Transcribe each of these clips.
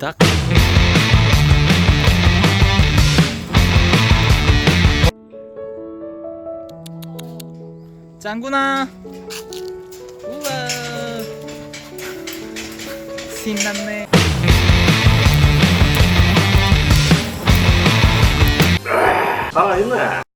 닭. 짱구나. 우와. 신났네. 살아있네.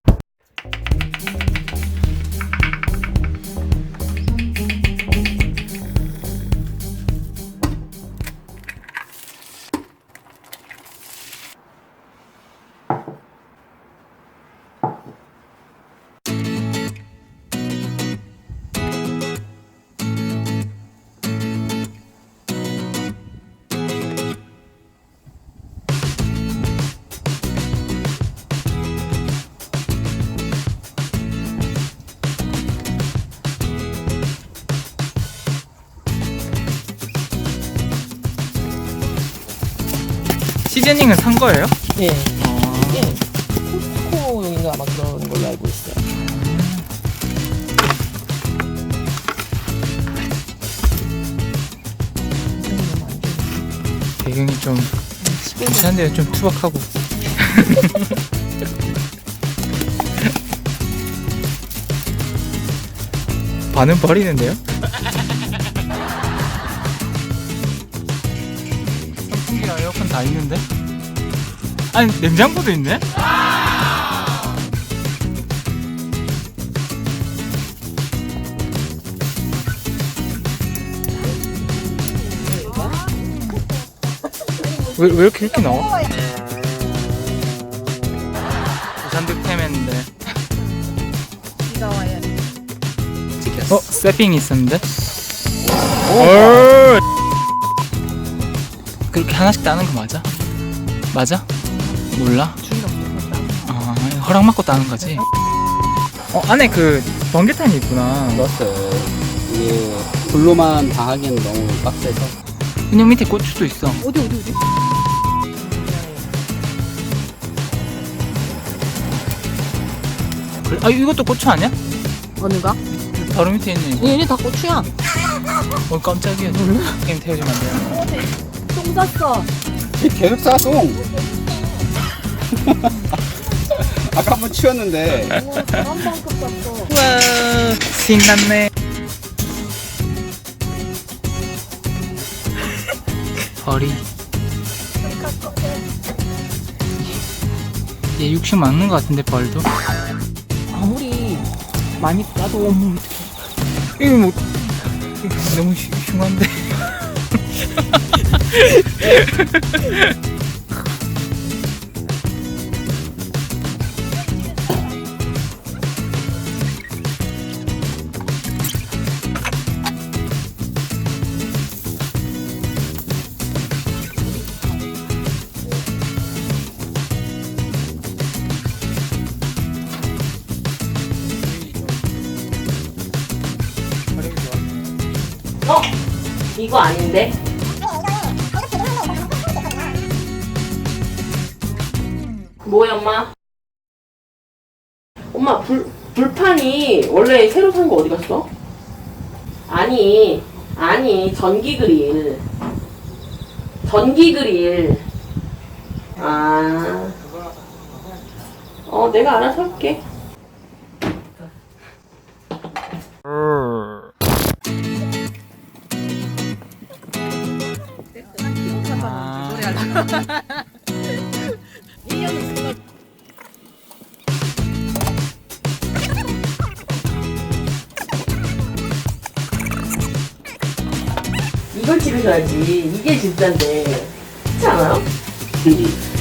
시즈닝은 산 거예요? 예. 어. 예. 코스트코용인가 아마 그런 걸로 알고 있어요. 배경이 좀 괜찮은데요. 좀 투박하고. 반은 버리는데요? 다 있는데? 아니 냉장고도 있네? 왜, 왜 이렇게 이렇게 나와? 부산 득템 했는데 비가 와야 돼. 어? 세핑이 있었는데? 오! 그렇게 하나씩 따는 거 맞아? 맞아? 몰라? 아, 허락 받고 따는 거지? 어, 안에 그 번개탄이 있구나 넣었어요. 이게 불로만 다 하기엔 너무 빡세서 그냥 밑에 고추도 있어 어디 어디 어디? 그래? 아 이것도 고추 아니야? 어느가? 바로 밑에 있는 이거 얘네 다 고추야. 어 깜짝이야 게임 태워주면 안 돼요? 똥 쌌어. 계속 싸송. 아까 한 번 치웠는데 오, 저한방급 쌌어. 우와 신났네 벌이 얘 육식 맞는 것 같은데 벌도 아무리 많이 따도 어머 이거 뭐 너무 흉- 흉한데 어? 이거 아닌데? 뭐야 엄마? 엄마 불, 불판이 원래 새로 산 거 어디 갔어? 아니 아니 전기 그릴 전기 그릴 아 어, 내가 알아서 할게. 이걸 찍으셔야지. 이게 진짜인데. 그렇지 않아요?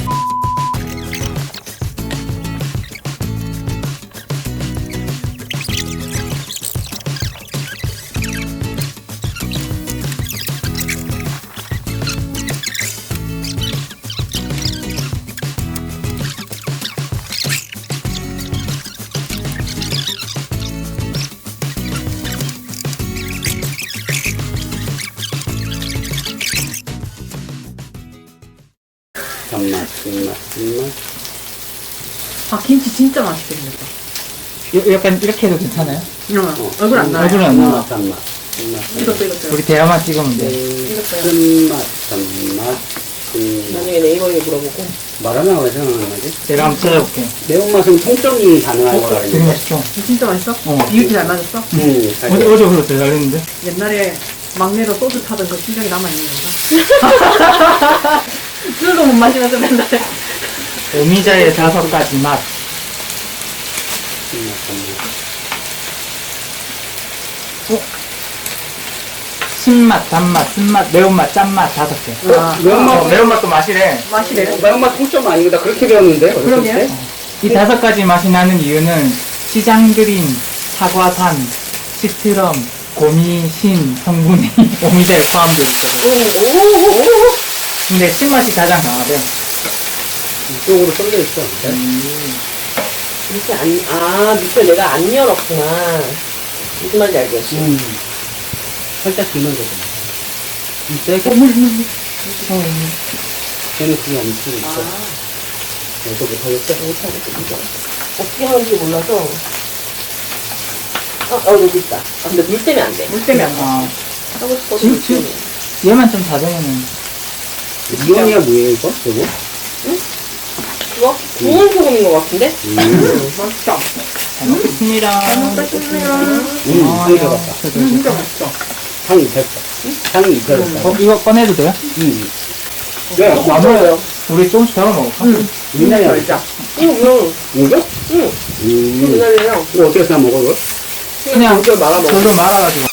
아 김치 진짜 맛있게 생겼다. 요- 약간 이렇게 해도 괜찮아요? 어, 얼굴 안 나요. 얼굴 안 나와. 단맛, 단맛, 단맛. 이것도 이것도. 우리 대화만 찍으면 돼 단맛, 단맛. 음, 나중에 네이버에 물어보고. 말하면 왜 생각나는 거지? 제가 한번 찾아볼게. 매운맛은 통점이 가능한 거라 되게 그랬는데. 맛있죠? 진짜 맛있어? 어. 이웃이 잘 맞았어? 음, 잘 어제, 돼. 어제 그거 제가 잘했는데? 옛날에 막내로 소주 타던 그 심정이 남아있는 건가? 술도 못 마시면서 맨날 오미자의 다섯 가지 맛. 음, 맞습니다. 신맛, 단맛, 쓴맛, 매운맛, 짠맛 다섯 개. 아, 매운맛, 어, 매운맛도 맛이래. 맛이래 매운맛 통점 아니고 나 그렇게 배웠는데 어렸을 그러게. 때. 이 다섯 가지 맛이 나는 이유는 시장 그린, 사과산, 시트럼, 고미, 신 성분이 오미자에 포함되어 있어서. 오, 근데 신맛이 가장 강하대. 이쪽으로 쏠려 있어. 밑에 안, 아, 밑에 내가 안 열었구나. 무슨 말인지 알겠어. 음. 살짝 기면 되잖아. 이때 걔는 그게 엄청 있어. 너도 못하겠어? 못하겠어, 이거. 어떻게 하는지 몰라서. 어, 어, 여기 있다. 아, 근데 물 때문에 안 돼. 물 때문에 안 나. 아, 하고 싶어도 지금, 물 때문에. 얘만 좀 자정에는. 이건이야 뭐예요 이거? 저거? 그거? 구운 소금인 것 같은데? 음. 맛있다 잘 먹겠습니다. 음, 아, 향이 들었다. 진짜 맛있어 향이 입혔다. 향이 입혔다. 어, 이거 꺼내도 돼요? 음. 야, 안 먹어요. 우리 조금씩 덜어 먹을까? 응 민나이 진짜 이거 뭐, 이거? 응, 음. 기다려요. 이거 어떻게 해서 먹어 이거? 그냥 돌돌 말아 먹어. 돌돌 말아가지고.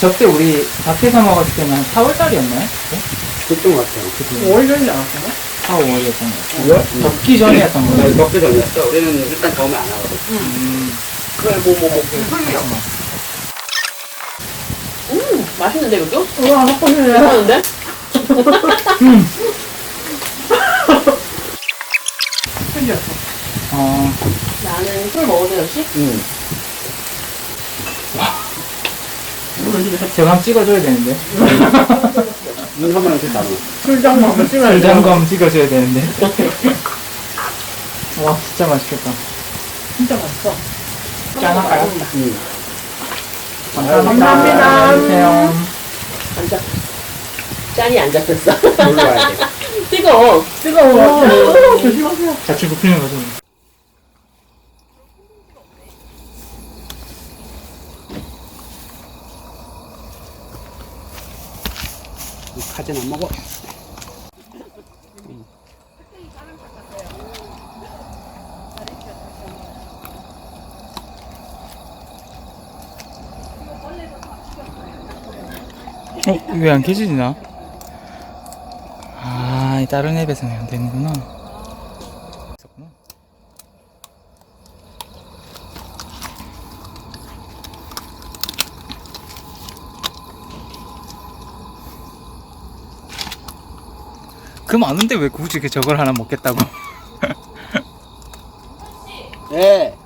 저때 우리 밖에서 먹었을 때는 한 4월달이었나요? 그랬던 것 같아요. 월 전이 않았어? 4, 5월이었던 것 같아요. 이거? 덥기 전이었던 나 거예요. 먹기 전이었어. 우리는 일단 더우면 안 하거든. 음, 그래, 뭐, 뭐, 뭐. 음, 맛있는데, 그죠? 우와 헛번이네 괜찮은데? 틀렸어 어, 나는 술 먹어도 돼, 역시? 음. 제가 한번 찍어줘야 되는데. 눈 한번 이렇게 담아. 술장 먹으면 찍어야 돼 불장검 찍어줘야 되는데. 와, 진짜 맛있겠다. 진짜 맛있어 짠 할까요? 음. 감사합니다. 안녕하세요. 안 잡, 짠이 안 잡혔어. 놀러 와야 돼. 뜨거워. 뜨거워 어, 조심하세요 자취 부피는 거죠. 가진 안 먹어. 어, 왜 안 켜지나? 아, 이 다른 앱에서는 안 되는구나. 그 많은데 왜 굳이 그 저걸 하나 먹겠다고? 네.